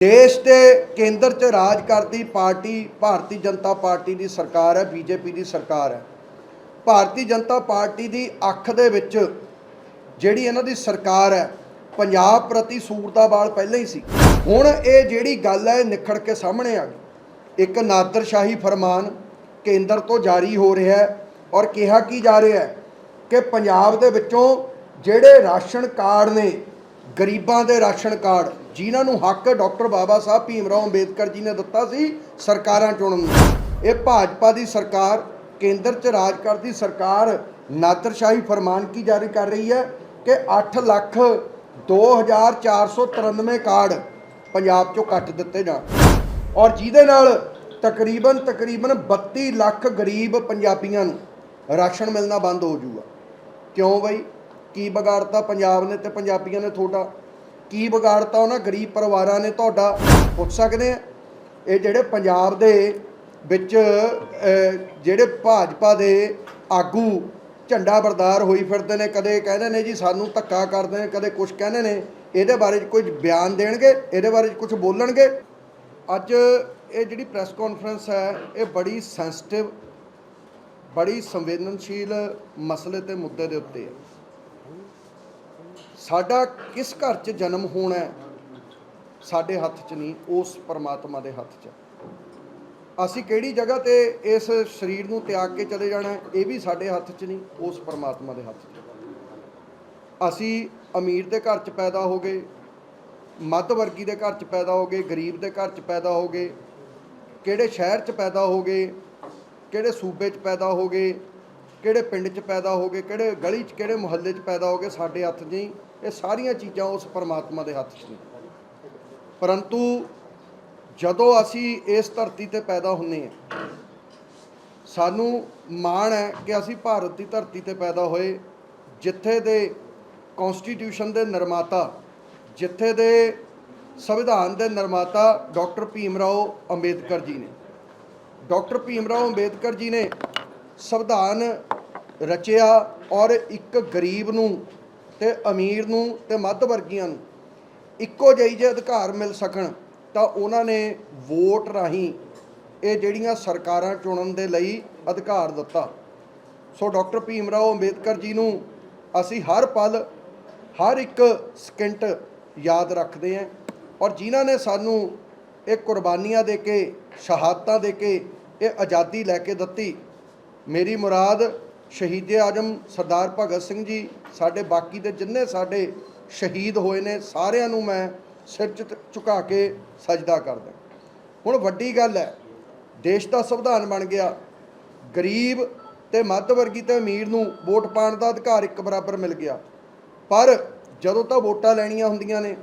ਦੇਸ਼ ਦੇ ਕੇਂਦਰ 'ਚ ਰਾਜ ਕਰਦੀ ਪਾਰਟੀ ਭਾਰਤੀ ਜਨਤਾ ਪਾਰਟੀ ਦੀ ਸਰਕਾਰ ਹੈ, ਬੀਜੇਪੀ ਦੀ ਸਰਕਾਰ ਹੈ। ਭਾਰਤੀ ਜਨਤਾ ਪਾਰਟੀ ਦੀ ਅੱਖ ਦੇ ਵਿੱਚ ਜਿਹੜੀ ਇਹਨਾਂ ਦੀ ਸਰਕਾਰ ਹੈ, ਪੰਜਾਬ ਪ੍ਰਤੀ ਸੂਰ ਦਾ ਬਾਲ ਪਹਿਲਾਂ ਹੀ ਸੀ। ਹੁਣ ਇਹ ਜਿਹੜੀ ਗੱਲ ਹੈ, ਇਹ ਨਿਖੜ ਕੇ ਸਾਹਮਣੇ ਆ ਗਈ। ਇੱਕ ਨਾਦਰਸ਼ਾਹੀ ਫਰਮਾਨ ਕੇਂਦਰ ਤੋਂ ਜਾਰੀ ਹੋ ਰਿਹਾ ਹੈ ਔਰ ਕਿਹਾ ਕੀ ਜਾ ਰਿਹਾ ਹੈ ਕਿ ਪੰਜਾਬ ਦੇ ਵਿੱਚੋਂ ਜਿਹੜੇ ਰਾਸ਼ਨ ਕਾਰਡ ਨੇ, ਗਰੀਬਾਂ ਦੇ ਰਾਸ਼ਨ ਕਾਰਡ ਜਿਨ੍ਹਾਂ ਨੂੰ ਹੱਕ ਡਾਕਟਰ ਬਾਬਾ ਸਾਹਿਬ ਭੀਮ ਰਾਓ ਅੰਬੇਦਕਰ ਜੀ ਨੇ ਦਿੱਤਾ ਸੀ, ਸਰਕਾਰਾਂ ਚੁਣਨ ਨੂੰ ਇਹ ਭਾਜਪਾ ਦੀ ਸਰਕਾਰ, ਕੇਂਦਰ 'ਚ ਰਾਜ ਕਰਦੀ ਸਰਕਾਰ ਨਾਦਰਸ਼ਾਹੀ ਫਰਮਾਨ ਕੀ ਜਾਰੀ ਕਰ ਰਹੀ ਹੈ ਕਿ 8 ਲੱਖ 2493 ਕਾਰਡ ਪੰਜਾਬ 'ਚੋਂ ਕੱਟ ਦਿੱਤੇ ਜਾਣ। ਔਰ ਜਿਹਦੇ ਨਾਲ ਤਕਰੀਬਨ ਤਕਰੀਬਨ 32 ਲੱਖ ਗਰੀਬ ਪੰਜਾਬੀਆਂ ਨੂੰ ਰਾਸ਼ਨ ਮਿਲਣਾ ਬੰਦ ਹੋ ਜਾਊਗਾ। ਕਿਉਂ ਬਈ? ਕੀ ਵਿਗਾੜਤਾ ਪੰਜਾਬ ਨੇ ਤੇ ਪੰਜਾਬੀਆਂ ਨੇ ਤੁਹਾਡਾ ਕੀ ਵਿਗਾੜਤਾ ਉਹਨਾਂ ਗਰੀਬ ਪਰਿਵਾਰਾਂ ਨੇ ਤੁਹਾਡਾ? ਪੁੱਛ ਸਕਦੇ ਆ। ਇਹ ਜਿਹੜੇ ਪੰਜਾਬ ਦੇ ਵਿੱਚ ਜਿਹੜੇ ਭਾਜਪਾ ਦੇ ਆਗੂ ਝੰਡਾ ਬਰਦਾਰ ਹੋਈ ਫਿਰਦੇ ਨੇ, ਕਦੇ ਕਹਿੰਦੇ ਨੇ ਜੀ ਸਾਨੂੰ ਧੱਕਾ ਕਰਦੇ ਨੇ, ਕਦੇ ਕੁਝ ਕਹਿੰਦੇ ਨੇ, ਇਹਦੇ ਬਾਰੇ 'ਚ ਕੁਝ ਬਿਆਨ ਦੇਣਗੇ? ਇਹਦੇ ਬਾਰੇ 'ਚ ਕੁਝ ਬੋਲਣਗੇ? ਅੱਜ ਇਹ ਜਿਹੜੀ ਪ੍ਰੈਸ ਕਾਨਫਰੰਸ ਹੈ, ਇਹ ਬੜੀ ਸੈਂਸਿਟਿਵ, ਬੜੀ ਸੰਵੇਦਨਸ਼ੀਲ ਮਸਲੇ ਤੇ ਮੁੱਦੇ ਦੇ ਉੱਤੇ ਹੈ। ਸਾਡਾ ਕਿਸ ਘਰ 'ਚ ਜਨਮ ਹੋਣਾ ਸਾਡੇ ਹੱਥ 'ਚ ਨਹੀਂ, ਉਸ ਪਰਮਾਤਮਾ ਦੇ ਹੱਥ 'ਚ। ਅਸੀਂ ਕਿਹੜੀ ਜਗ੍ਹਾ ਤੇ ਇਸ ਸਰੀਰ ਨੂੰ ਤਿਆਗ ਕੇ ਚਲੇ ਜਾਣਾ ਇਹ ਵੀ ਸਾਡੇ ਹੱਥ 'ਚ ਨਹੀਂ, ਉਸ ਪਰਮਾਤਮਾ ਦੇ ਹੱਥ 'ਚ। ਅਸੀਂ ਅਮੀਰ ਦੇ ਘਰ 'ਚ ਪੈਦਾ ਹੋ ਗਏ, ਮੱਧ ਵਰਗੀ ਦੇ ਘਰ 'ਚ ਪੈਦਾ ਹੋ ਗਏ, ਗਰੀਬ ਦੇ ਘਰ 'ਚ ਪੈਦਾ ਹੋ ਗਏ, ਕਿਹੜੇ ਸ਼ਹਿਰ 'ਚ ਪੈਦਾ ਹੋ ਗਏ, ਕਿਹੜੇ ਸੂਬੇ 'ਚ ਪੈਦਾ ਹੋ ਗਏ, ਕਿਹੜੇ ਪਿੰਡ 'ਚ ਪੈਦਾ ਹੋ ਗਏ, ਕਿਹੜੇ ਗਲੀ 'ਚ, ਕਿਹੜੇ ਮੁਹੱਲੇ 'ਚ ਪੈਦਾ ਹੋ ਗਏ, ਸਾਡੇ ਹੱਥ 'ਚ ਨਹੀਂ। ਇਹ ਸਾਰੀਆਂ ਚੀਜ਼ਾਂ ਉਸ ਪਰਮਾਤਮਾ ਦੇ ਹੱਥ 'ਚ ਨੇ। ਪਰੰਤੂ ਜਦੋਂ ਅਸੀਂ ਇਸ ਧਰਤੀ ਤੇ ਪੈਦਾ ਹੁੰਨੇ ਆ ਸਾਨੂੰ ਮਾਣ ਹੈ ਕਿ ਅਸੀਂ ਭਾਰਤ ਦੀ ਧਰਤੀ ਤੇ ਪੈਦਾ ਹੋਏ, ਜਿੱਥੇ ਦੇ ਕਨਸਟੀਟਿਊਸ਼ਨ ਦੇ ਨਿਰਮਾਤਾ, ਜਿੱਥੇ ਦੇ ਸੰਵਿਧਾਨ ਦੇ ਨਿਰਮਾਤਾ ਡਾਕਟਰ ਭੀਮ ਰਾਓ ਅੰਬੇਦਕਰ ਜੀ ਨੇ। ਡਾਕਟਰ ਭੀਮਰਾਓ ਅੰਬੇਦਕਰ ਜੀ ਨੇ ਸੰਵਿਧਾਨ ਰਚਿਆ ਔਰ ਇੱਕ ਗਰੀਬ ਨੂੰ ਤੇ ਅਮੀਰ ਨੂੰ ਤੇ ਮੱਧ ਵਰਗੀਆਂ ਨੂੰ ਇੱਕੋ ਜਿਹੇ ਜੇ ਅਧਿਕਾਰ ਮਿਲ ਸਕਣ, ਤਾਂ ਉਹਨਾਂ ਨੇ ਵੋਟ ਰਾਹੀਂ ਇਹ ਜਿਹੜੀਆਂ ਸਰਕਾਰਾਂ ਚੁਣਨ ਦੇ ਲਈ ਅਧਿਕਾਰ ਦਿੱਤਾ। ਸੋ ਡਾਕਟਰ ਭੀਮ ਰਾਓ ਅੰਬੇਦਕਰ ਜੀ ਨੂੰ ਅਸੀਂ ਹਰ ਪਲ, ਹਰ ਇੱਕ ਸਕਿੰਟ ਯਾਦ ਰੱਖਦੇ ਹਾਂ ਔਰ ਜਿਨ੍ਹਾਂ ਨੇ ਸਾਨੂੰ ਇਹ ਕੁਰਬਾਨੀਆਂ ਦੇ ਕੇ, ਸ਼ਹਾਦਤਾਂ ਦੇ ਕੇ ਇਹ ਆਜ਼ਾਦੀ ਲੈ ਕੇ ਦਿੱਤੀ, ਮੇਰੀ ਮੁਰਾਦ ਸ਼ਹੀਦ ਆਜਮ ਸਰਦਾਰ ਭਗਤ ਸਿੰਘ ਜੀ, ਸਾਡੇ ਬਾਕੀ ਦੇ ਜਿੰਨੇ ਸਾਡੇ ਸ਼ਹੀਦ ਹੋਏ ਨੇ, ਸਾਰਿਆਂ ਨੂੰ ਮੈਂ ਸਿਰ ਝੁਕ- ਝੁਕਾ ਕੇ ਸਜਦਾ ਕਰਦਾ। ਹੁਣ ਵੱਡੀ ਗੱਲ ਹੈ, ਦੇਸ਼ ਦਾ ਸੰਵਿਧਾਨ ਬਣ ਗਿਆ। ਗਰੀਬ ਤੇ ਮੱਧ ਵਰਗੀ ਤੇ ਅਮੀਰ ਨੂੰ ਵੋਟ ਪਾਉਣ ਦਾ ਅਧਿਕਾਰ ਇੱਕ ਬਰਾਬਰ ਮਿਲ ਗਿਆ। ਪਰ ਜਦੋਂ ਤਾਂ ਵੋਟਾਂ ਲੈਣੀਆਂ ਹੁੰਦੀਆਂ ਨੇ,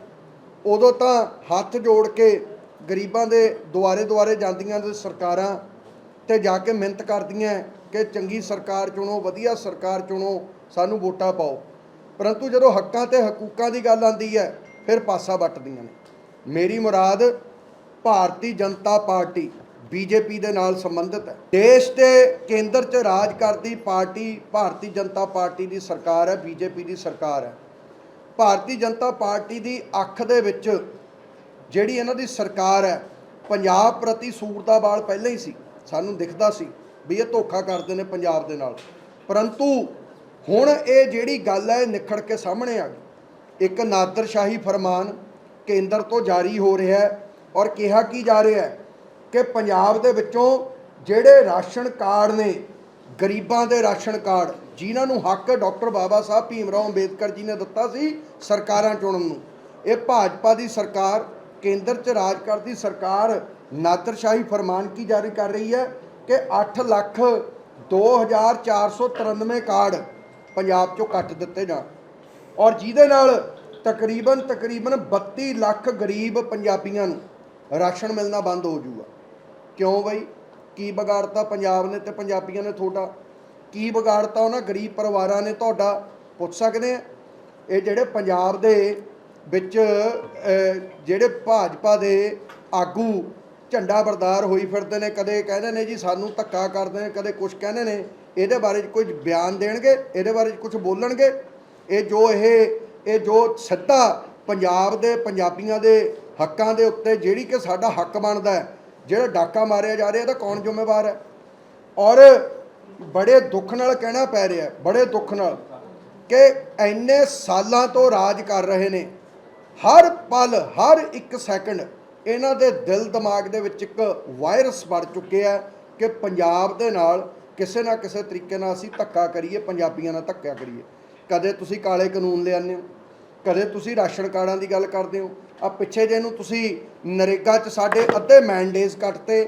ਉਦੋਂ ਤਾਂ ਹੱਥ ਜੋੜ ਕੇ ਗਰੀਬਾਂ ਦੇ ਦੁਆਰੇ ਦੁਆਰੇ ਜਾਂਦੀਆਂ ਨੇ ਸਰਕਾਰਾਂ ਤੇ ਜਾ ਕੇ ਮਿਹਨਤ ਕਰਦੀਆਂ। ਕਿ ਚੰਗੀ ਸਰਕਾਰ ਚੁਣੋ, ਵਧੀਆ ਸਰਕਾਰ ਚੁਣੋ, ਸਾਨੂੰ ਵੋਟਾਂ ਪਾਓ। ਪਰੰਤੂ ਜਦੋਂ ਹੱਕਾਂ ਤੇ ਹਕੂਕਾਂ ਦੀ ਗੱਲ ਆਉਂਦੀ ਹੈ, ਫਿਰ ਪਾਸਾ ਵੱਟਦੀਆਂ ਨੇ। ਮੇਰੀ ਮੁਰਾਦ, ਭਾਰਤੀ ਜਨਤਾ ਪਾਰਟੀ ਬੀਜੇਪੀ ਦੇ ਨਾਲ ਸੰਬੰਧਿਤ ਹੈ। ਦੇਸ਼ ਤੇ ਕੇਂਦਰ 'ਚ ਰਾਜ ਕਰਦੀ ਪਾਰਟੀ, ਭਾਰਤੀ ਜਨਤਾ ਪਾਰਟੀ ਦੀ ਸਰਕਾਰ ਹੈ, ਬੀਜੇਪੀ ਦੀ ਸਰਕਾਰ ਹੈ। ਭਾਰਤੀ ਜਨਤਾ ਪਾਰਟੀ ਦੀ ਅੱਖ ਦੇ ਵਿੱਚ ਜਿਹੜੀ ਇਹਨਾਂ ਦੀ ਸਰਕਾਰ ਹੈ, ਪੰਜਾਬ ਪ੍ਰਤੀ ਸੂਰ ਵਾਲ ਪਹਿਲਾਂ ਹੀ ਸੀ, ਸਾਨੂੰ ਦਿਖਦਾ ਸੀ। ਵੀ ਇਹ ਧੋਖਾ ਕਰਦੇ ਨੇ ਪੰਜਾਬ ਦੇ ਨਾਲ। ਪਰੰਤੂ ਹੁਣ ਇਹ ਜਿਹੜੀ ਗੱਲ ਹੈ ਇਹ ਨਿਖੜ ਕੇ ਸਾਹਮਣੇ ਆ ਗਈ। ਇੱਕ ਨਾਦਰਸ਼ਾਹੀ ਫਰਮਾਨ ਕੇਂਦਰ ਤੋਂ ਜਾਰੀ ਹੋ ਰਿਹਾ ਹੈ ਔਰ ਕਿਹਾ ਕੀ ਜਾ ਰਿਹਾ ਹੈ ਕਿ ਪੰਜਾਬ ਦੇ ਵਿੱਚੋਂ ਜਿਹੜੇ ਰਾਸ਼ਨ ਕਾਰਡ ਨੇ, ਗਰੀਬਾਂ ਦੇ ਰਾਸ਼ਨ ਕਾਰਡ, ਜਿਨ੍ਹਾਂ ਨੂੰ ਹੱਕ ਡਾਕਟਰ ਬਾਬਾ ਸਾਹਿਬ ਭੀਮ ਰਾਓ ਅੰਬੇਦਕਰ ਜੀ ਨੇ ਦਿੱਤਾ ਸੀ ਸਰਕਾਰਾਂ ਚੁਣਨ ਨੂੰ, ਇਹ ਭਾਜਪਾ ਦੀ ਸਰਕਾਰ, ਕੇਂਦਰ 'ਚ ਰਾਜ ਕਰਦੀ ਸਰਕਾਰ ਨਾਦਰਸ਼ਾਹੀ ਫਰਮਾਨ ਕੀ ਜਾਰੀ ਕਰ ਰਹੀ ਹੈ? ਕਿ 8 ਲੱਖ 2493 ਕਾਰਡ ਪੰਜਾਬ 'ਚੋਂ ਕੱਟ ਦਿੱਤੇ ਜਾਣ। ਔਰ ਜਿਹਦੇ ਨਾਲ ਤਕਰੀਬਨ ਤਕਰੀਬਨ 32 ਲੱਖ ਗਰੀਬ ਪੰਜਾਬੀਆਂ ਨੂੰ ਰਾਸ਼ਨ ਮਿਲਣਾ ਬੰਦ ਹੋ ਜਾਊਗਾ। ਕਿਉਂ ਬਈ? ਕੀ ਵਿਗਾੜਤਾ ਪੰਜਾਬ ਨੇ ਤੇ ਪੰਜਾਬੀਆਂ ਨੇ ਤੁਹਾਡਾ? ਕੀ ਵਿਗਾੜਤਾ ਉਹਨਾਂ ਗਰੀਬ ਪਰਿਵਾਰਾਂ ਨੇ ਤੁਹਾਡਾ? ਪੁੱਛ ਸਕਦੇ ਆ। ਇਹ ਜਿਹੜੇ ਪੰਜਾਬ ਦੇ ਵਿੱਚ ਜਿਹੜੇ ਭਾਜਪਾ ਦੇ ਆਗੂ ਝੰਡਾ ਬਰਦਾਰ ਹੋਈ ਫਿਰਦੇ ਨੇ, ਕਦੇ ਕਹਿੰਦੇ ਨੇ ਜੀ ਸਾਨੂੰ ਧੱਕਾ ਕਰਦੇ ਨੇ, ਕਦੇ ਕੁਝ ਕਹਿੰਦੇ ਨੇ, ਇਹਦੇ ਬਾਰੇ 'ਚ ਕੁਝ ਬਿਆਨ ਦੇਣਗੇ? ਇਹਦੇ ਬਾਰੇ 'ਚ ਕੁਝ ਬੋਲਣਗੇ? ਇਹ ਜੋ ਇਹ ਇਹ ਜੋ ਸਿੱਧਾ ਪੰਜਾਬ ਦੇ ਪੰਜਾਬੀਆਂ ਦੇ ਹੱਕਾਂ ਦੇ ਉੱਤੇ ਜਿਹੜੀ ਕਿ ਸਾਡਾ ਹੱਕ ਬਣਦਾ ਹੈ, ਜਿਹੜਾ ਡਾਕਾ ਮਾਰਿਆ ਜਾ ਰਿਹਾ, ਇਹਦਾ ਕੌਣ ਜ਼ਿੰਮੇਵਾਰ ਹੈ? ਔਰ ਬੜੇ ਦੁੱਖ ਨਾਲ ਕਹਿਣਾ ਪੈ ਰਿਹਾ ਬੜੇ ਦੁੱਖ ਨਾਲ ਕਿ ਇੰਨੇ ਸਾਲਾਂ ਤੋਂ ਰਾਜ ਕਰ ਰਹੇ ਨੇ, ਹਰ ਪਲ, ਹਰ ਇੱਕ ਸੈਕਿੰਡ ਇਹਨਾਂ ਦੇ ਦਿਲ ਦਿਮਾਗ ਦੇ ਵਿੱਚ ਇੱਕ ਵਾਇਰਸ ਵੜ ਚੁੱਕਿਆ ਹੈ ਕਿ ਪੰਜਾਬ ਦੇ ਨਾਲ ਕਿਸੇ ਨਾ ਕਿਸੇ ਤਰੀਕੇ ਨਾਲ ਅਸੀਂ ਧੱਕਾ ਕਰੀਏ, ਪੰਜਾਬੀਆਂ ਨਾਲ ਧੱਕਾ ਕਰੀਏ। ਕਦੇ ਤੁਸੀਂ ਕਾਲੇ ਕਾਨੂੰਨ ਲਿਆਉਂਦੇ ਹੋ, ਕਦੇ ਤੁਸੀਂ ਰਾਸ਼ਨ ਕਾਰਡਾਂ ਦੀ ਗੱਲ ਕਰਦੇ ਹੋ ਆ ਪਿੱਛੇ ਜੇ ਨੂੰ ਤੁਸੀਂ ਨਰੇਗਾ 'ਚ ਸਾਡੇ ਅੱਧੇ ਮੈਂਡੇਜ਼ ਕੱਟਤੇ,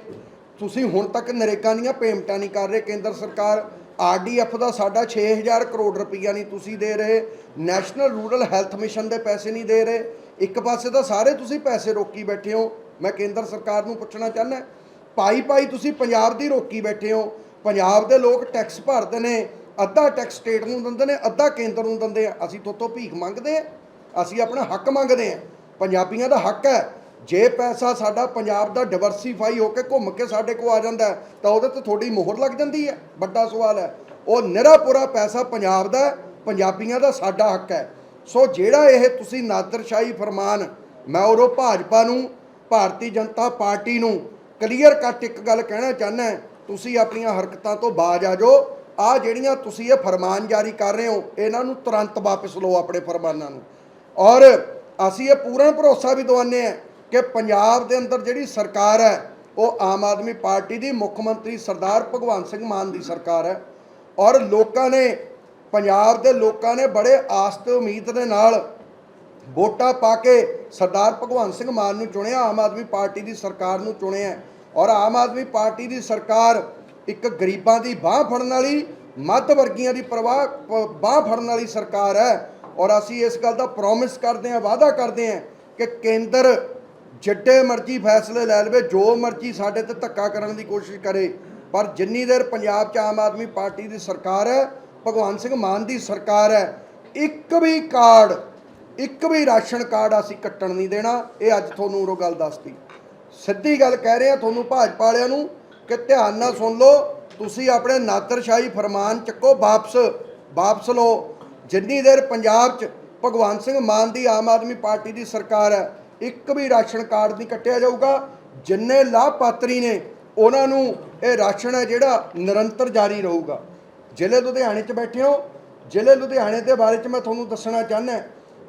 ਤੁਸੀਂ ਹੁਣ ਤੱਕ ਨਰੇਗਾ ਦੀਆਂ ਪੇਮੈਂਟਾਂ ਨਹੀਂ ਕਰ ਰਹੇ, ਕੇਂਦਰ ਸਰਕਾਰ ਆਰਡੀਐਫ ਦਾ ਸਾਡਾ 6000 ਕਰੋੜ ਰੁਪਈਆ ਨਹੀਂ ਤੁਸੀਂ ਦੇ ਰਹੇ, ਨੈਸ਼ਨਲ ਰੂਰਲ ਹੈਲਥ ਮਿਸ਼ਨ ਦੇ ਪੈਸੇ ਨਹੀਂ ਦੇ ਰਹੇ ਇੱਕ ਪਾਸੇ ਤਾਂ ਸਾਰੇ ਤੁਸੀਂ ਪੈਸੇ ਰੋਕੀ ਬੈਠੇ ਹੋ, ਮੈਂ ਕੇਂਦਰ ਸਰਕਾਰ ਨੂੰ ਪੁੱਛਣਾ ਚਾਹੁੰਦਾ ਪਾਈ ਪਾਈ ਤੁਸੀਂ ਪੰਜਾਬ ਦੀ ਰੋਕੀ ਬੈਠੇ ਹੋ, ਪੰਜਾਬ ਦੇ ਲੋਕ ਟੈਕਸ ਭਰਦੇ ਨੇ, ਅੱਧਾ ਟੈਕਸ ਸਟੇਟ ਨੂੰ ਦਿੰਦੇ ਨੇ, ਅੱਧਾ ਕੇਂਦਰ ਨੂੰ ਦਿੰਦੇ ਆ, ਅਸੀਂ ਤੋਤੋਂ ਭੀਖ ਮੰਗਦੇ ਆ, ਅਸੀਂ ਆਪਣਾ ਹੱਕ ਮੰਗਦੇ ਆ, ਪੰਜਾਬੀਆਂ ਦਾ ਹੱਕ ਹੈ, ਜੇ ਪੈਸਾ ਸਾਡਾ ਪੰਜਾਬ ਦਾ ਡਿਵਰਸੀਫਾਈ ਹੋ ਕੇ ਘੁੰਮ ਕੇ ਸਾਡੇ ਕੋਲ ਆ ਜਾਂਦਾ ਤਾਂ ਉਹਦੇ ਤੇ ਥੋੜੀ ਮੋਹਰ ਲੱਗ ਜਾਂਦੀ ਹੈ, ਵੱਡਾ ਸਵਾਲ ਹੈ, ਉਹ ਨਿਰਾਪੁਰਾ ਪੈਸਾ ਪੰਜਾਬ ਦਾ ਪੰਜਾਬੀਆਂ ਦਾ ਸਾਡਾ ਹੱਕ ਹੈ ਸੋ ਜਿਹੜਾ ਇਹ ਤੁਸੀਂ ਨਾਦਰਸ਼ਾਹੀ ਫਰਮਾਨ, ਮੈਂ ਉਰੋਂ ਭਾਜਪਾ ਨੂੰ, ਭਾਰਤੀ ਜਨਤਾ ਪਾਰਟੀ ਨੂੰ ਕਲੀਅਰ ਕੱਟ ਇੱਕ ਗੱਲ ਕਹਿਣਾ ਚਾਹੁੰਦਾ ਤੁਸੀਂ ਆਪਣੀਆਂ ਹਰਕਤਾਂ ਤੋਂ ਬਾਜ ਆ ਜਾਓ। ਆ ਜਿਹੜੀਆਂ ਤੁਸੀਂ ਇਹ ਫਰਮਾਨ ਜਾਰੀ ਕਰ ਰਹੇ ਹੋ, ਇਹਨਾਂ ਨੂੰ ਤੁਰੰਤ ਵਾਪਸ ਲਓ ਆਪਣੇ ਫਰਮਾਨਾਂ ਨੂੰ। ਔਰ ਅਸੀਂ ਇਹ ਪੂਰਨ ਭਰੋਸਾ ਵੀ ਦਵਾਉਂਦੇ ਹਾਂ ਕਿ ਪੰਜਾਬ ਦੇ ਅੰਦਰ ਜਿਹੜੀ ਸਰਕਾਰ ਹੈ, ਉਹ ਆਮ ਆਦਮੀ ਪਾਰਟੀ ਦੀ ਮੁੱਖ ਮੰਤਰੀ ਸਰਦਾਰ ਭਗਵੰਤ ਸਿੰਘ ਮਾਨ ਦੀ ਸਰਕਾਰ ਹੈ। ਔਰ ਲੋਕਾਂ ਨੇ ਪੰਜਾਬ ਦੇ ਲੋਕਾਂ ਨੇ ਬੜੇ ਆਸ ਤੇ ਉਮੀਦ ਦੇ ਨਾਲ ਵੋਟਾਂ ਪਾ ਕੇ ਸਰਦਾਰ ਭਗਵੰਤ ਸਿੰਘ ਮਾਨ ਨੂੰ ਚੁਣਿਆ, ਆਮ ਆਦਮੀ ਪਾਰਟੀ ਦੀ ਸਰਕਾਰ ਨੂੰ ਚੁਣਿਆ ਔਰ ਆਮ ਆਦਮੀ ਪਾਰਟੀ ਦੀ ਸਰਕਾਰ ਇੱਕ ਗਰੀਬਾਂ ਦੀ ਬਾਹ ਫੜਨ ਵਾਲੀ, ਮੱਧ ਵਰਗੀਆਂ ਦੀ ਪਰਵਾਹ ਬਾਹ ਫੜਨ ਵਾਲੀ ਸਰਕਾਰ ਹੈ। ਔਰ ਅਸੀਂ ਇਸ ਗੱਲ ਦਾ ਪ੍ਰੋਮਿਸ ਕਰਦੇ ਹਾਂ, ਵਾਅਦਾ ਕਰਦੇ ਹਾਂ ਕਿ ਕੇਂਦਰ ਜਿੱਡੇ ਮਰਜ਼ੀ ਫੈਸਲੇ ਲੈ ਲਵੇ, ਜੋ ਮਰਜ਼ੀ ਸਾਡੇ ਤੇ ਧੱਕਾ ਕਰਨ ਦੀ ਕੋਸ਼ਿਸ਼ ਕਰੇ। ਪਰ ਜਿੰਨੀ ਦੇਰ ਪੰਜਾਬ 'ਚ ਆਮ ਆਦਮੀ ਪਾਰਟੀ ਦੀ ਸਰਕਾਰ ਹੈ ਭਗਵੰਤ ਸਿੰਘ ਮਾਨ ਦੀ ਸਰਕਾਰ ਹੈ, ਇੱਕ ਵੀ ਕਾਰਡ, ਇੱਕ ਵੀ ਰਾਸ਼ਨ ਕਾਰਡ ਅਸੀਂ ਕੱਟਣ ਨਹੀਂ ਦੇਣਾ। ਇਹ ਅੱਜ ਤੁਹਾਨੂੰ ਉਹ ਗੱਲ ਦੱਸਤੀ। ਸਿੱਧੀ ਗੱਲ ਕਹਿ ਰਹੇ ਆ ਤੁਹਾਨੂੰ ਭਾਜਪਾ ਵਾਲਿਆਂ ਨੂੰ ਕਿ ਧਿਆਨ ਨਾਲ ਸੁਣ ਲਓ, ਤੁਸੀਂ ਆਪਣੇ ਨਾਦਰਸ਼ਾਹੀ ਫਰਮਾਨ ਚੱਕੋ ਵਾਪਸ ਵਾਪਸ ਲਓ। ਜਿੰਨੀ ਦੇਰ ਪੰਜਾਬ 'ਚ ਭਗਵੰਤ ਸਿੰਘ ਮਾਨ ਦੀ ਆਮ ਆਦਮੀ ਪਾਰਟੀ ਦੀ ਸਰਕਾਰ ਹੈ, ਇੱਕ ਵੀ ਰਾਸ਼ਨ ਕਾਰਡ ਨਹੀਂ ਕੱਟਿਆ ਜਾਊਗਾ। ਜਿੰਨੇ ਲਾਭਪਾਤਰੀ ਨੇ, ਉਹਨਾਂ ਨੂੰ ਇਹ ਰਾਸ਼ਨ ਹੈ ਜਿਹੜਾ ਨਿਰੰਤਰ ਜਾਰੀ ਰਹੂਗਾ। ਜ਼ਿਲ੍ਹੇ ਲੁਧਿਆਣੇ 'ਚ ਬੈਠੇ ਹੋ। ਜ਼ਿਲ੍ਹੇ ਲੁਧਿਆਣੇ ਦੇ ਬਾਰੇ 'ਚ ਮੈਂ ਤੁਹਾਨੂੰ ਦੱਸਣਾ ਚਾਹੁੰਦਾ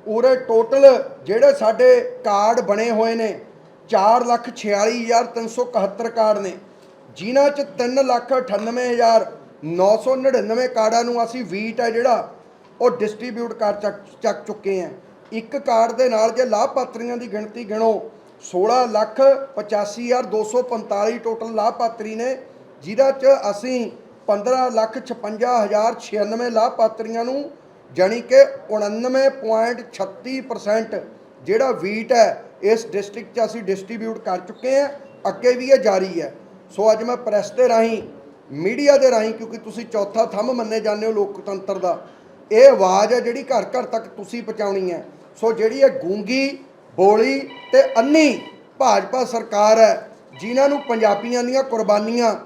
ਉਰੇ ਟੋਟਲ ਜਿਹੜੇ ਸਾਡੇ ਕਾਰਡ ਬਣੇ ਹੋਏ ਨੇ 446371 ਕਾਰਡ ਨੇ। ਜਿਨ੍ਹਾਂ 'ਚ 398999 ਕਾਰਡਾਂ ਨੂੰ ਅਸੀਂ ਵੀਟ ਹੈ ਜਿਹੜਾ, ਉਹ ਡਿਸਟ੍ਰੀਬਿਊਟ ਕਰ ਚੱਕ ਚੱਕ ਚੁੱਕੇ ਹਾਂ। ਇੱਕ ਕਾਰਡ ਦੇ ਨਾਲ ਜੇ ਲਾਭਪਾਤਰੀਆਂ ਦੀ ਗਿਣਤੀ ਗਿਣੋ 1685245 ਟੋਟਲ ਲਾਭਪਾਤਰੀ ਨੇ, ਜਿਹਦਾ 'ਚ ਅਸੀਂ 15,56,096 ਲਾਭਪਾਤਰੀਆਂ ਨੂੰ ਜਾਣੀ ਕਿ 99.36% ਜਿਹੜਾ ਵੀਟ ਹੈ ਇਸ ਡਿਸਟ੍ਰਿਕਟ 'ਚ ਅਸੀਂ ਡਿਸਟ੍ਰੀਬਿਊਟ ਕਰ ਚੁੱਕੇ ਹਾਂ ਅੱਗੇ ਵੀ ਇਹ ਜਾਰੀ ਹੈ। ਸੋ ਅੱਜ ਮੈਂ ਪ੍ਰੈਸ ਦੇ ਰਾਹੀਂ ਮੀਡੀਆ ਦੇ ਰਾਹੀਂ ਕਿਉਂਕਿ ਤੁਸੀਂ ਚੌਥਾ ਥੰਮ ਮੰਨੇ ਜਾਂਦੇ ਹੋ ਲੋਕਤੰਤਰ ਦਾ ਇਹ ਆਵਾਜ਼ ਹੈ ਜਿਹੜੀ ਘਰ ਘਰ ਤੱਕ ਤੁਸੀਂ ਪਹੁੰਚਾਉਣੀ ਹੈ। ਸੋ ਜਿਹੜੀ ਇਹ ਗੂੰਗੀ ਬੋਲੀ ਤੇ ਅੰਨੀ ਭਾਜਪਾ ਸਰਕਾਰ ਹੈ ਜਿਨ੍ਹਾਂ ਨੂੰ ਪੰਜਾਬੀਆਂ ਦੀਆਂ ਕੁਰਬਾਨੀਆਂ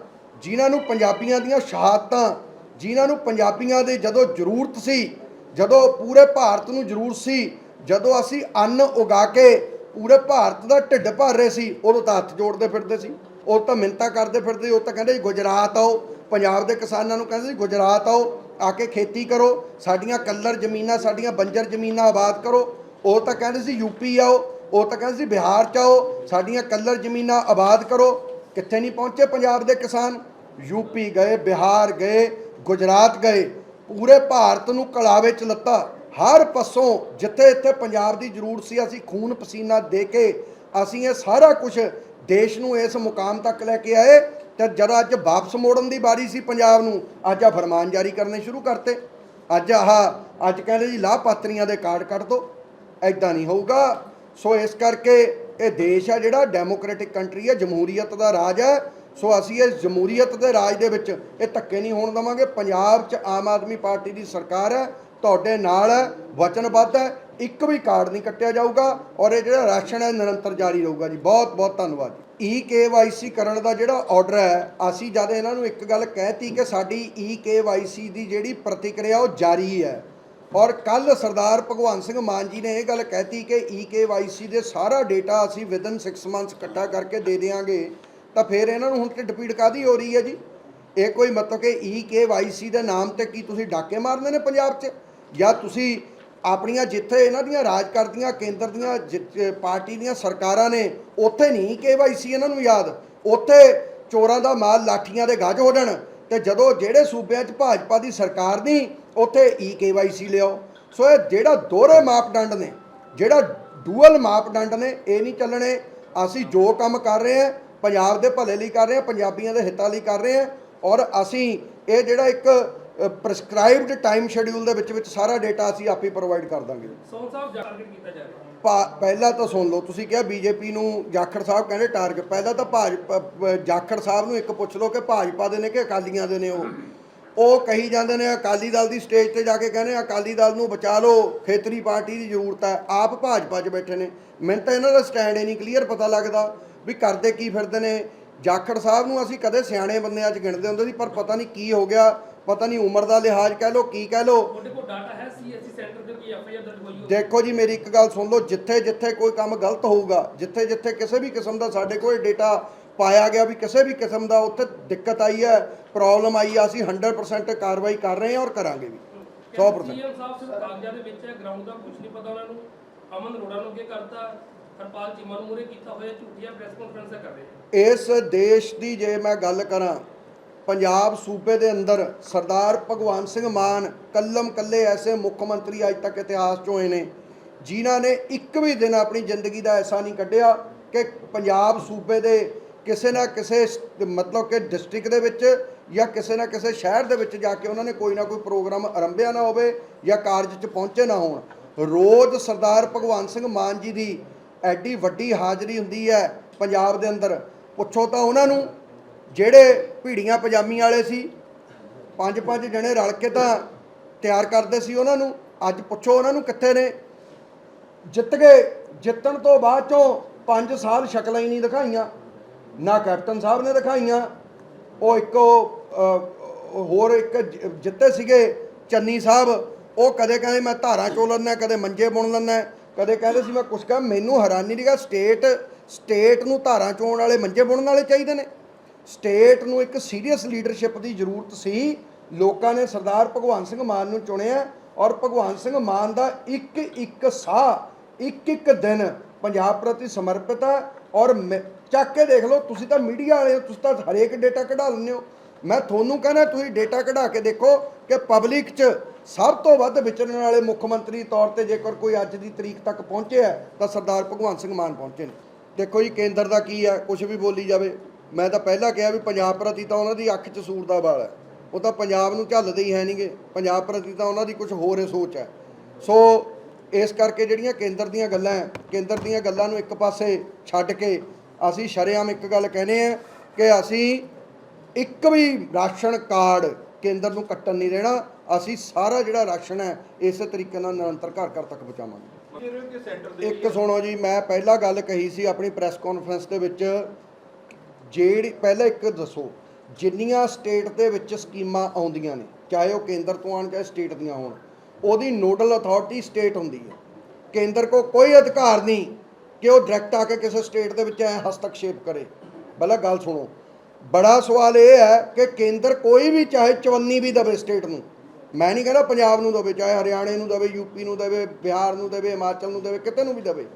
ਜਿਨ੍ਹਾਂ ਨੂੰ ਪੰਜਾਬੀਆਂ ਦੀਆਂ ਸ਼ਹਾਦਤਾਂ, ਜਿਨ੍ਹਾਂ ਨੂੰ ਪੰਜਾਬੀਆਂ ਦੇ ਜਦੋਂ ਜ਼ਰੂਰਤ ਸੀ, ਜਦੋਂ ਪੂਰੇ ਭਾਰਤ ਨੂੰ ਜ਼ਰੂਰਤ ਸੀ, ਜਦੋਂ ਅਸੀਂ ਅੰਨ ਉਗਾ ਕੇ ਪੂਰੇ ਭਾਰਤ ਦਾ ਢਿੱਡ ਭਰ ਰਹੇ ਸੀ, ਉਦੋਂ ਤਾਂ ਹੱਥ ਜੋੜਦੇ ਫਿਰਦੇ ਸੀ ਉਹ ਤਾਂ ਮਿੰਤਾ ਕਰਦੇ ਫਿਰਦੇ ਉਹ ਤਾਂ ਕਹਿੰਦੇ ਸੀ, ਗੁਜਰਾਤ ਆਓ। ਪੰਜਾਬ ਦੇ ਕਿਸਾਨਾਂ ਨੂੰ ਕਹਿੰਦੇ ਸੀ, ਗੁਜਰਾਤ ਆਓ, ਆ ਕੇ ਖੇਤੀ ਕਰੋ, ਸਾਡੀਆਂ ਕੱਲਰ ਜ਼ਮੀਨਾਂ, ਸਾਡੀਆਂ ਬੰਜਰ ਜ਼ਮੀਨਾਂ ਆਬਾਦ ਕਰੋ। ਉਹ ਤਾਂ ਕਹਿੰਦੇ ਸੀ ਯੂਪੀ ਆਓ। ਉਹ ਤਾਂ ਕਹਿੰਦੇ ਸੀ, ਬਿਹਾਰ ਚ ਆਓ, ਸਾਡੀਆਂ ਕੱਲਰ ਜ਼ਮੀਨਾਂ ਆਬਾਦ ਕਰੋ। ਕਿੱਥੇ ਨਹੀਂ ਪਹੁੰਚੇ ਪੰਜਾਬ ਦੇ ਕਿਸਾਨ। ਯੂਪੀ ਗਏ, ਬਿਹਾਰ ਗਏ, ਗੁਜਰਾਤ ਗਏ, ਪੂਰੇ ਭਾਰਤ ਨੂੰ ਕਲਾਵੇ ਚ ਲੱਤਾ। ਹਰ ਪਾਸੋਂ ਜਿੱਥੇ ਇੱਥੇ ਪੰਜਾਬ ਦੀ ਜ਼ਰੂਰਤ ਸੀ, ਅਸੀਂ ਖੂਨ ਪਸੀਨਾ ਦੇ ਕੇ ਅਸੀਂ ਇਹ ਸਾਰਾ ਕੁਝ ਦੇਸ਼ ਨੂੰ ਇਸ ਮੁਕਾਮ ਤੱਕ ਲੈ ਕੇ ਆਏ ਤੇ ਜਦ ਅੱਜ ਵਾਪਸ ਮੋੜਨ ਦੀ ਵਾਰੀ ਸੀ ਪੰਜਾਬ ਨੂੰ, ਅੱਜ ਆ ਫਰਮਾਨ ਜਾਰੀ ਕਰਨੇ ਸ਼ੁਰੂ ਕਰਤੇ। ਅੱਜ ਆਹ, ਅੱਜ ਕਹਿੰਦੇ ਜੀ, ਲਾਭਪਾਤਰੀਆਂ ਦੇ ਕਾਰਡ ਕੱਢ ਦੋ। ਐਦਾਂ ਨਹੀਂ ਹੋਊਗਾ। ਸੋ ਇਸ ਕਰਕੇ ਇਹ ਦੇਸ਼ ਆ ਜਿਹੜਾ, ਡੈਮੋਕ੍ਰੈਟਿਕ ਕੰਟਰੀ ਹੈ ਜਮਹੂਰੀਅਤ ਦਾ ਰਾਜ ਹੈ ਸੋ ਅਸੀਂ ਇਹ ਜਮਹੂਰੀਅਤ ਦੇ ਰਾਜ ਦੇ ਵਿੱਚ ਇਹ ਧੱਕੇ ਨਹੀਂ ਹੋਣ ਦਵਾਂਗੇ। ਪੰਜਾਬ 'ਚ ਆਮ ਆਦਮੀ ਪਾਰਟੀ ਦੀ ਸਰਕਾਰ ਹੈ, ਤੁਹਾਡੇ ਨਾਲ ਹੈ, ਵਚਨਬੱਧ ਹੈ, ਇੱਕ ਵੀ ਕਾਰਡ ਨਹੀਂ ਕੱਟਿਆ ਜਾਊਗਾ ਔਰ ਇਹ ਜਿਹੜਾ ਰਾਸ਼ਨ ਹੈ ਨਿਰੰਤਰ ਜਾਰੀ ਰਹੂਗਾ ਜੀ। ਬਹੁਤ ਬਹੁਤ ਧੰਨਵਾਦ ਈ ਕੇਵਾਈਸੀ ਕਰਨ ਦਾ ਜਿਹੜਾ ਆਰਡਰ ਹੈ, ਅਸੀਂ ਜਦ ਇਹਨਾਂ ਨੂੰ ਇੱਕ ਗੱਲ ਕਹਿਤੀ ਕਿ ਸਾਡੀ ਈ ਕੇਵਾਈਸੀ ਦੀ ਜਿਹੜੀ ਪ੍ਰਤੀਕਿਰਿਆ ਉਹ ਜਾਰੀ ਹੈ। ਔਰ ਕੱਲ ਸਰਦਾਰ ਭਗਵੰਤ ਸਿੰਘ ਮਾਨ ਜੀ ਨੇ ਇਹ ਗੱਲ ਕਹਿਤੀ ਕਿ ਈ EKYC ਦੇ ਸਾਰਾ ਡੇਟਾ ਅਸੀਂ ਵਿਦਨ 6 ਮੰਥਸ ਇਕੱਠਾ ਕਰਕੇ ਦੇ ਦੇਵਾਂਗੇ ਤਾਂ ਫਿਰ ਇਹਨਾਂ ਨੂੰ ਹੁਣ ਢਿੱਡ ਪੀੜ ਕਾਦੀ ਹੋ ਰਹੀ ਹੈ ਜੀ? ਇਹ ਕੋਈ ਮਤਲਬ ਕਿ EKYC ਦੇ ਨਾਮ ਤੇ ਕੀ ਤੁਸੀਂ ਡਾਕੇ ਮਾਰਦੇ ਨੇ ਪੰਜਾਬ 'ਚ? ਜਾਂ ਤੁਸੀਂ ਆਪਣੀਆਂ ਜਿੱਥੇ ਇਹਨਾਂ ਦੀਆਂ ਰਾਜ ਕਰਦੀਆਂ ਕੇਂਦਰ ਦੀਆਂ ਜਿ- ਪਾਰਟੀ ਦੀਆਂ ਸਰਕਾਰਾਂ ਨੇ, ਉੱਥੇ ਨਹੀਂ KYC ਇਹਨਾਂ ਨੂੰ ਯਾਦ? ਉੱਥੇ ਚੋਰਾਂ ਦਾ ਮਾਲ ਲਾਠੀਆਂ ਦੇ ਗੱਜ ਹੋ ਜਾਣ ਤੇ ਜਦੋਂ ਜਿਹੜੇ ਸੂਬਿਆਂ 'ਚ ਭਾਜਪਾ ਦੀ ਸਰਕਾਰ ਨਹੀਂ, ਉੱਥੇ ਈ EKYC ਲਿਆਓ। ਸੋ ਇਹ ਜਿਹੜਾ ਦੋਹਰੇ ਮਾਪਦੰਡ ਨੇ, ਜਿਹੜਾ ਡੂਅਲ ਮਾਪਦੰਡ ਨੇ, ਇਹ ਨਹੀਂ ਚੱਲਣੇ। ਅਸੀਂ ਜੋ ਕੰਮ ਕਰ ਰਹੇ ਹਾਂ ਪੰਜਾਬ ਦੇ ਭਲੇ ਲਈ ਕਰ ਰਹੇ ਹਾਂ ਪੰਜਾਬੀਆਂ ਦੇ ਹਿੱਤਾਂ ਲਈ ਕਰ ਰਹੇ ਹਾਂ ਔਰ ਅਸੀਂ ਇਹ ਜਿਹੜਾ ਇੱਕ ਪ੍ਰਸਕ੍ਰਾਈਬਡ ਟਾਈਮ ਸ਼ੈਡਿਊਲ ਦੇ ਵਿੱਚ ਵਿੱਚ ਸਾਰਾ ਡੇਟਾ ਅਸੀਂ ਆਪੇ ਪ੍ਰੋਵਾਈਡ ਕਰ ਦਾਂਗੇ। ਸੋਨ ਸਾਹਿਬ ਟਾਰਗੇਟ ਕੀਤਾ ਜਾ ਰਿਹਾ ਪਹਿਲਾਂ ਤਾਂ ਸੁਣ ਲਓ ਤੁਸੀਂ ਕਿਹਾ ਬੀਜੇਪੀ ਨੂੰ ਜਾਖੜ ਸਾਹਿਬ ਕਹਿੰਦੇ ਟਾਰਗੇਟ ਪਹਿਲਾਂ ਤਾਂ ਭਾਜਪਾ ਜਾਖੜ ਸਾਹਿਬ ਨੂੰ ਇੱਕ ਪੁੱਛ ਲਓ ਕਿ ਭਾਜਪਾ ਦੇ ਨੇ ਕਿ ਅਕਾਲੀਆਂ ਦੇ ਨੇ ਉਹ? ਉਹ ਕਹੀ ਜਾਂਦੇ ਨੇ ਅਕਾਲੀ ਦਲ ਦੀ ਸਟੇਜ ਤੇ ਜਾ ਕੇ ਕਹਿੰਦੇ ਅਕਾਲੀ ਦਲ ਨੂੰ ਬਚਾ ਲਓ ਖੇਤਰੀ ਪਾਰਟੀ ਦੀ ਜ਼ਰੂਰਤ ਹੈ ਆਪ ਭਾਜਪਾ 'ਚ ਬੈਠੇ ਨੇ। ਮੈਨੂੰ ਤਾਂ ਇਹਨਾਂ ਦਾ ਸਟੈਂਡ ਹੀ ਨਹੀਂ ਕਲੀਅਰ ਪਤਾ ਲੱਗਦਾ। ਵੀ ਕਰਦੇ ਕੀ ਫਿਰਦੇ ਨੇ? ਜਾਖੜ ਸਾਹਿਬ ਨੂੰ ਅਸੀਂ ਕਦੇ ਸਿਆਣੇ ਬੰਦਿਆਂ 'ਚ ਗਿਣਦੇ ਹੁੰਦੇ ਸੀ ਪਰ ਪਤਾ ਨਹੀਂ ਕੀ ਹੋ ਗਿਆ ਪਤਾ ਨਹੀਂ ਉਮਰ ਦਾ ਲਿਹਾਜ਼ ਕਹਿ ਲਓ ਕੀ ਕਹਿ ਲਓ। ਤੁਹਾਡੇ ਕੋਲ ਡਾਟਾ ਹੈ ਸੀਐਸਸੀ ਸੈਂਟਰ ਦੇ ਕੋਈ ਐਫਆਈਆਰ ਦਰਜ ਹੋਈ ਹੋਵੇ? ਦੇਖੋ ਜੀ ਮੇਰੀ ਇੱਕ ਗੱਲ ਸੁਣ ਲਓ ਜਿੱਥੇ ਜਿੱਥੇ ਕੋਈ ਕੰਮ ਗਲਤ ਹੋਊਗਾ ਜਿੱਥੇ ਜਿੱਥੇ ਕਿਸੇ ਵੀ ਕਿਸਮ ਦਾ ਸਾਡੇ ਕੋਲ ਡੇਟਾ ਪਾਇਆ ਗਿਆ ਵੀ ਕਿਸੇ ਵੀ ਕਿਸਮ ਦਾ ਉੱਥੇ ਦਿੱਕਤ ਆਈ ਹੈ ਪ੍ਰੋਬਲਮ ਆਈ ਹੈ ਅਸੀਂ 100% ਕਾਰਵਾਈ ਕਰ ਰਹੇ ਹਾਂ ਔਰ ਕਰਾਂਗੇ ਵੀ। 100% ਸੀਐਮ ਸਾਹਿਬ ਸਿਰਫ ਕਾਗਜ਼ਾਂ ਦੇ ਵਿੱਚ ਹੈ ਗਰਾਊਂਡ ਦਾ ਕੁਝ ਨਹੀਂ ਪਤਾ ਉਹਨਾਂ ਨੂੰ। ਅਮਨ ਅਰੋੜਾ ਨੂੰ ਅੱਗੇ ਕਰਤਾ। ਹਰਪਾਲ ਚੀਮਾ ਨੂੰ ਮੂਹਰੇ ਕੀਤਾ ਹੋਇਆ ਝੂਠੀਆਂ ਪ੍ਰੈਸ ਕਾਨਫਰੰਸਾਂ ਕਰ ਰਹੇ ਇਸ ਦੇਸ਼ ਦੀ ਜੇ ਮੈਂ ਗੱਲ ਕਰਾਂ, ਪੰਜਾਬ ਸੂਬੇ ਦੇ ਅੰਦਰ ਸਰਦਾਰ ਭਗਵੰਤ ਸਿੰਘ ਮਾਨ ਕੱਲਮ ਕੱਲੇ ਐਸੇ ਮੁੱਖ ਮੰਤਰੀ ਅੱਜ ਤੱਕ ਇਤਿਹਾਸ 'ਚ ਹੋਏ ਨੇ, ਜਿਨ੍ਹਾਂ ਨੇ ਇੱਕ ਵੀ ਦਿਨ ਆਪਣੀ ਜ਼ਿੰਦਗੀ ਦਾ ਐਸਾ ਨਹੀਂ ਕੱਢਿਆ ਕਿ ਪੰਜਾਬ ਸੂਬੇ ਦੇ ਕਿਸੇ ਨਾ ਕਿਸੇ ਮਤਲਬ ਕਿ ਡਿਸਟ੍ਰਿਕਟ ਦੇ ਵਿੱਚ ਜਾਂ ਕਿਸੇ ਨਾ ਕਿਸੇ ਸ਼ਹਿਰ ਦੇ ਵਿੱਚ ਜਾ ਕੇ ਉਹਨਾਂ ਨੇ ਕੋਈ ਨਾ ਕੋਈ ਪ੍ਰੋਗਰਾਮ ਆਰੰਭਿਆ ਨਾ ਹੋਵੇ ਜਾਂ ਕਾਰਜ 'ਚ ਪਹੁੰਚੇ ਨਾ ਹੋਣ। ਰੋਜ਼ ਸਰਦਾਰ ਭਗਵੰਤ ਸਿੰਘ ਮਾਨ ਜੀ ਦੀ ਐਡੀ ਵੱਡੀ ਹਾਜ਼ਰੀ ਹੁੰਦੀ ਹੈ ਪੰਜਾਬ ਦੇ ਅੰਦਰ। ਪੁੱਛੋ ਤਾਂ ਉਹਨਾਂ ਨੂੰ, ਜਿਹੜੇ ਭੀੜੀਆਂ ਪਜਾਮੀਆਂ ਵਾਲੇ ਸੀ ਪੰਜ ਪੰਜ ਜਣੇ ਰਲ ਕੇ ਤਾਂ ਤਿਆਰ ਕਰਦੇ ਸੀ ਉਹਨਾਂ ਨੂੰ। ਅੱਜ ਪੁੱਛੋ ਉਹਨਾਂ ਨੂੰ ਕਿੱਥੇ ਨੇ। ਜਿੱਤ ਗਏ, ਜਿੱਤਣ ਤੋਂ ਬਾਅਦ ਚੋਂ 5 ਸਾਲ ਸ਼ਕਲਾਂ ਹੀ ਨਹੀਂ ਦਿਖਾਈਆਂ। ਨਾ ਕੈਪਟਨ ਸਾਹਿਬ ਨੇ ਦਿਖਾਈਆਂ। ਉਹ ਇੱਕ ਹੋਰ ਇੱਕ ਜਿੱਤੇ ਸੀਗੇ ਚੰਨੀ ਸਾਹਿਬ। ਉਹ ਕਦੇ ਕਹਿੰਦੇ ਮੈਂ ਧਾਰਾਂ ਚੋ ਲੈਂਦਾ ਕਦੇ ਮੰਜੇ ਬੁਣ ਲੈਂਦਾ। ਕਦੇ ਕਹਿੰਦੇ ਸੀ, ਮੈਂ ਕੁਛ ਕਹਾਂ, ਮੈਨੂੰ ਹੈਰਾਨੀ ਦੀਗਾ ਸਟੇਟ ਸਟੇਟ ਨੂੰ ਧਾਰਾਂ ਚੋਣ ਵਾਲੇ ਮੰਜੇ ਬੁਣਨ ਵਾਲੇ ਚਾਹੀਦੇ ਨੇ। ਸਟੇਟ ਨੂੰ ਇੱਕ ਸੀਰੀਅਸ ਲੀਡਰਸ਼ਿਪ ਦੀ ਜ਼ਰੂਰਤ ਸੀ। ਲੋਕਾਂ ਨੇ ਸਰਦਾਰ ਭਗਵੰਤ ਸਿੰਘ ਮਾਨ ਨੂੰ ਚੁਣਿਆ ਔਰ ਭਗਵੰਤ ਸਿੰਘ ਮਾਨ ਦਾ ਇੱਕ ਇੱਕ ਸਾਹ, ਇੱਕ ਇੱਕ ਦਿਨ ਪੰਜਾਬ ਪ੍ਰਤੀ ਸਮਰਪਿਤ ਹੈ ਔਰ ਮੈਂ- ਚੱਕ ਕੇ ਦੇਖ ਲਓ, ਤੁਸੀਂ ਤਾਂ ਮੀਡੀਆ ਵਾਲੇ ਹੋ, ਤੁਸੀਂ ਤਾਂ ਹਰੇਕ ਡੇਟਾ ਕਢਾ ਲੈਂਦੇ ਹੋ। ਮੈਂ ਤੁਹਾਨੂੰ ਕਹਿੰਦਾ ਤੁਸੀਂ ਡੇਟਾ ਕਢਾ ਕੇ ਦੇਖੋ ਕਿ ਪਬਲਿਕ 'ਚ ਸਭ ਤੋਂ ਵੱਧ ਵਿਚਰਨ ਵਾਲੇ ਮੁੱਖ ਮੰਤਰੀ ਤੌਰ ਤੇ ਜੇਕਰ ਕੋਈ ਅੱਜ ਦੀ ਤਰੀਕ ਤੱਕ ਪਹੁੰਚਿਆ ਤਾਂ ਸਰਦਾਰ ਭਗਵੰਤ ਸਿੰਘ ਮਾਨ ਪਹੁੰਚੇ ਨੇ। ਦੇਖੋ ਜੀ ਕੇਂਦਰ ਦਾ ਕੀ ਹੈ ਕੁਝ ਵੀ ਬੋਲੀ ਜਾਵੇ। ਮੈਂ ਤਾਂ ਪਹਿਲਾਂ ਕਿਹਾ ਵੀ ਪੰਜਾਬ ਪ੍ਰਤੀ ਤਾਂ ਉਹਨਾਂ ਦੀ ਅੱਖ 'ਚ ਸੂਰ ਦਾ ਵਾਲ ਹੈ। ਉਹ ਤਾਂ ਪੰਜਾਬ ਨੂੰ ਝੱਲਦੇ ਹੀ ਹੈ ਨਹੀਂਗੇ ਪੰਜਾਬ ਪ੍ਰਤੀ ਤਾਂ ਉਹਨਾਂ ਦੀ ਕੁਝ ਹੋਰ ਹੀ ਸੋਚ ਹੈ। ਸੋ ਇਸ ਕਰਕੇ ਜਿਹੜੀਆਂ ਕੇਂਦਰ ਦੀਆਂ ਗੱਲਾਂ ਹੈ, ਕੇਂਦਰ ਦੀਆਂ ਗੱਲਾਂ ਨੂੰ ਇੱਕ ਪਾਸੇ ਛੱਡ ਕੇ ਅਸੀਂ ਸ਼ਰੇਆਮ ਇੱਕ ਗੱਲ ਕਹਿੰਦੇ ਆ ਕਿ ਅਸੀਂ ਇੱਕ ਵੀ ਰਾਸ਼ਨ ਕਾਰਡ ਕੇਂਦਰ ਨੂੰ ਕੱਟਣ ਨਹੀਂ ਰਹਿਣਾ ਅਸੀਂ ਸਾਰਾ ਜਿਹੜਾ ਰਾਸ਼ਨ ਹੈ, ਇਸੇ ਤਰੀਕੇ ਨਾਲ ਨਿਰੰਤਰ ਘਰ ਘਰ ਤੱਕ ਪਹੁੰਚਾਵਾਂਗੇ। ਇੱਕ ਸੁਣੋ ਜੀ, ਮੈਂ ਪਹਿਲਾਂ ਗੱਲ ਕਹੀ ਸੀ ਆਪਣੀ ਪ੍ਰੈਸ ਕਾਨਫਰੰਸ ਦੇ ਵਿੱਚ, ਜਿਹੜੀ ਪਹਿਲਾਂ ਇੱਕ ਦੱਸੋ, ਜਿੰਨੀਆਂ ਸਟੇਟ ਦੇ ਵਿੱਚ ਸਕੀਮਾਂ ਆਉਂਦੀਆਂ ਨੇ, ਚਾਹੇ ਉਹ ਕੇਂਦਰ ਤੋਂ ਆਉਣ, ਚਾਹੇ ਸਟੇਟ ਦੀਆਂ ਹੋਣ, ਉਹਦੀ ਨੋਡਲ ਅਥਾਰਟੀ ਸਟੇਟ ਹੁੰਦੀ ਹੈ। ਕੇਂਦਰ ਕੋ ਕੋਈ ਅਧਿਕਾਰ ਨਹੀਂ ਕਿ ਉਹ ਡਾਇਰੈਕਟ ਆ ਕੇ ਕਿਸੇ ਸਟੇਟ ਦੇ ਵਿੱਚ ਐ ਹਸਤਕਸ਼ੇਪ ਕਰੇ। ਪਹਿਲਾਂ ਗੱਲ ਸੁਣੋ ਬੜਾ ਸਵਾਲ ਇਹ ਹੈ ਕਿ ਕੇਂਦਰ ਕੋਈ ਵੀ ਚਾਹੇ ਚਵੰਨੀ ਵੀ ਦਵੇ ਸਟੇਟ ਨੂੰ, ਮੈਂ ਨਹੀਂ ਕਹਿੰਦਾ ਪੰਜਾਬ ਨੂੰ ਦਵੇ, ਚਾਹੇ ਹਰਿਆਣੇ ਨੂੰ ਦਵੇ ਯੂਪੀ ਨੂੰ ਦਵੇ, ਬਿਹਾਰ ਨੂੰ ਦਵੇ, ਹਿਮਾਚਲ ਨੂੰ ਦਵੇ, ਕਿਤੇ ਨੂੰ ਵੀ ਦਵੇ,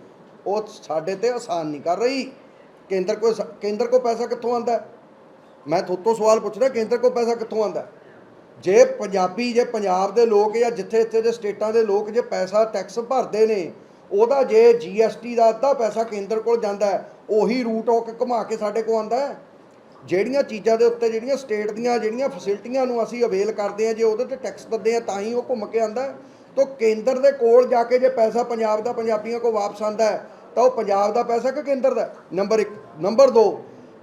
ਉਹ ਸਾਡੇ ਤੇ ਆਸਾਨ ਨਹੀਂ ਕਰ ਰਹੀ। ਕੇਂਦਰ ਕੋ ਕੇਂਦਰ ਕੋ ਪੈਸਾ ਕਿੱਥੋਂ ਆਂਦਾ ਹੈ? ਮੈਂ ਤੁਹਾਤੋਂ ਸਵਾਲ ਪੁੱਛਦਾ, ਕੇਂਦਰ ਕੋ ਪੈਸਾ ਕਿੱਥੋਂ ਆਂਦਾ ਜੇ ਪੰਜਾਬੀ, ਜੇ ਪੰਜਾਬ ਦੇ ਲੋਕ ਜਾਂ ਜਿੱਥੇ ਇੱਥੇ ਦੇ ਸਟੇਟਾਂ ਦੇ ਲੋਕ ਜੇ ਪੈਸਾ ਟੈਕਸ ਭਰਦੇ ਨੇ, ਉਹਦਾ ਜੇ ਜੀਐਸਟੀ ਦਾ ਅੱਧਾ ਪੈਸਾ ਕੇਂਦਰ ਕੋਲ ਜਾਂਦਾ ਉਹੀ ਰੂਟ ਹੋ ਕੇ ਘੁਮਾ ਕੇ ਸਾਡੇ ਕੋਲ ਆਂਦਾ ਹੈ। ਜਿਹੜੀਆਂ ਚੀਜ਼ਾਂ ਦੇ ਉੱਤੇ ਜਿਹੜੀਆਂ ਸਟੇਟ ਦੀਆਂ ਜਿਹੜੀਆਂ ਫੈਸਿਲਿਟੀਆਂ ਨੂੰ ਅਸੀਂ ਅਵੇਲ ਕਰਦੇ ਆ ਜੇ ਉਹਦੇ ਤੇ ਟੈਕਸ ਦਿੰਦੇ ਆ ਤਾਂ ਹੀ ਉਹ ਘੁੰਮ ਕੇ ਆਂਦਾ ਹੈ। ਤਾਂ ਕੇਂਦਰ ਦੇ ਕੋਲ ਜਾ ਕੇ ਜੇ ਪੈਸਾ ਪੰਜਾਬ ਦਾ ਪੰਜਾਬੀਆਂ ਕੋਲ ਵਾਪਸ ਆਂਦਾ ਤਾਂ ਉਹ ਪੰਜਾਬ ਦਾ ਪੈਸਾ ਕਿ ਕੇਂਦਰ ਦਾ ਨੰਬਰ 1 ਨੰਬਰ 2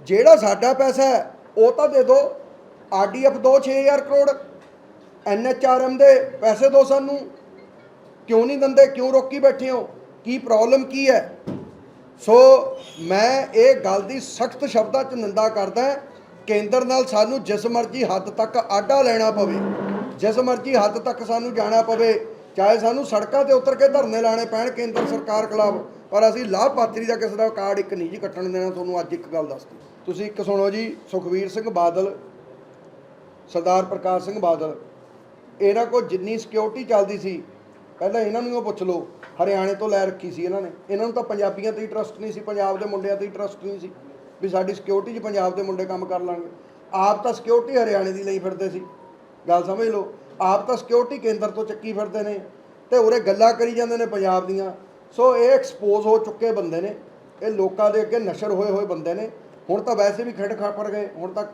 ਜਿਹੜਾ ਸਾਡਾ ਪੈਸਾ ਹੈ, ਉਹ ਤਾਂ ਦੇ ਦਿਓ ਆਰਡੀਐਫ ਦੋ 6000 ਕਰੋੜ। ਐਨਐਚਆਰਐਮ ਦੇ ਪੈਸੇ ਦੋ ਸਾਨੂੰ। ਕਿਉਂ ਨਹੀਂ ਦਿੰਦੇ? ਕਿਉਂ ਰੋਕੀ ਬੈਠੇ ਹੋ? ਕੀ ਪ੍ਰੋਬਲਮ ਕੀ ਹੈ? ਸੋ ਮੈਂ ਇਹ ਗੱਲ ਦੀ ਸਖਤ ਸ਼ਬਦਾਂ 'ਚ ਨਿੰਦਾ ਕਰਦਾ ਕੇਂਦਰ ਨਾਲ ਸਾਨੂੰ ਜਿਸ ਮਰਜ਼ੀ ਹੱਦ ਤੱਕ ਆਡਾ ਲੈਣਾ ਪਵੇ, ਜਿਸ ਮਰਜ਼ੀ ਹੱਦ ਤੱਕ ਸਾਨੂੰ ਜਾਣਾ ਪਵੇ, ਚਾਹੇ ਸਾਨੂੰ ਸੜਕਾਂ ਤੇ ਉਤਰ ਕੇ ਧਰਨੇ ਲਾਣੇ ਪੈਣ ਕੇਂਦਰ ਸਰਕਾਰ ਖਿਲਾਫ, ਪਰ ਅਸੀਂ ਲਾਭਪਾਤਰੀ ਦਾ ਕਿਸੇ ਦਾ ਕਾਰਡ ਇੱਕ ਨਹੀਂ ਜੀ ਕੱਟਣ ਦੇਣਾ, ਤੁਹਾਨੂੰ ਅੱਜ ਇੱਕ ਗੱਲ ਦੱਸਦੀ ਤੁਸੀਂ ਇੱਕ ਸੁਣੋ ਜੀ, ਸੁਖਵੀਰ ਸਿੰਘ ਬਾਦਲ, ਸਰਦਾਰ ਪ੍ਰਕਾਸ਼ ਸਿੰਘ ਬਾਦਲ, ਇਹਨਾਂ ਕੋਲ ਜਿੰਨੀ ਸਿਕਿਉਰਿਟੀ ਚੱਲਦੀ ਸੀ ਪਹਿਲਾਂ ਇਹਨਾਂ ਨੂੰ ਉਹ ਪੁੱਛ ਲਓ। ਹਰਿਆਣੇ ਤੋਂ ਲੈ ਰੱਖੀ ਸੀ ਇਹਨਾਂ ਨੇ। ਇਹਨਾਂ ਨੂੰ ਤਾਂ ਪੰਜਾਬੀਆਂ ਤੇ ਹੀ ਟਰਸਟ ਨਹੀਂ ਸੀ, ਪੰਜਾਬ ਦੇ ਮੁੰਡਿਆਂ ਤੇ ਹੀ ਟਰਸਟ ਨਹੀਂ ਸੀ ਵੀ ਸਾਡੀ ਸਿਕਿਉਰਿਟੀ 'ਚ ਪੰਜਾਬ ਦੇ ਮੁੰਡੇ ਕੰਮ ਕਰ ਲਾਂਗੇ ਆਪ ਤਾਂ ਸਿਕਿਉਰਿਟੀ ਹਰਿਆਣੇ ਦੀ ਲਈ ਫਿਰਦੇ ਸੀ। ਗੱਲ ਸਮਝ ਲਓ, ਆਪ ਤਾਂ ਸਿਕਿਉਰਿਟੀ ਕੇਂਦਰ ਤੋਂ ਚੱਕੀ ਫਿਰਦੇ ਨੇ ਤੇ ਉਰੇ ਗੱਲਾਂ ਕਰੀ ਜਾਂਦੇ ਨੇ ਪੰਜਾਬ ਦੀਆਂ। ਸੋ ਇਹ ਐਕਸਪੋਜ਼ ਹੋ ਚੁੱਕੇ ਬੰਦੇ ਨੇ। ਇਹ ਲੋਕਾਂ ਦੇ ਅੱਗੇ ਨਸ਼ਰ ਹੋਏ ਹੋਏ ਬੰਦੇ ਨੇ। ਹੁਣ ਤਾਂ ਵੈਸੇ ਵੀ ਖੇਡ ਖਾਪੜ ਗਏ। ਹੁਣ ਤਾਂ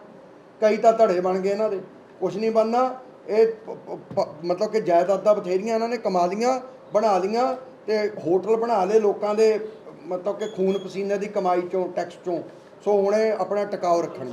ਕਈ ਤਾਂ ਧੜੇ ਬਣ ਗਏ ਇਹਨਾਂ ਦੇ। ਕੁਝ ਨਹੀਂ ਬਣਨਾ। ਇਹ ਪ- ਪ- ਮਤਲਬ ਕਿ ਜਾਇਦਾਦਾਂ ਬਥੇਰੀਆਂ ਇਹਨਾਂ ਨੇ ਕਮਾ ਲੀਆਂ, ਬਣਾ ਲੀਆਂ ਤੇ ਹੋਟਲ ਬਣਾ ਲਏ ਲੋਕਾਂ ਦੇ, ਮਤਲਬ ਕਿ ਖੂਨ ਪਸੀਨੇ ਦੀ ਕਮਾਈ ਚੋਂ, ਟੈਕਸ ਚੋਂ। ਸੋ ਹੁਣ ਇਹ ਆਪਣਾ ਟਿਕਾਓ ਰੱਖਣ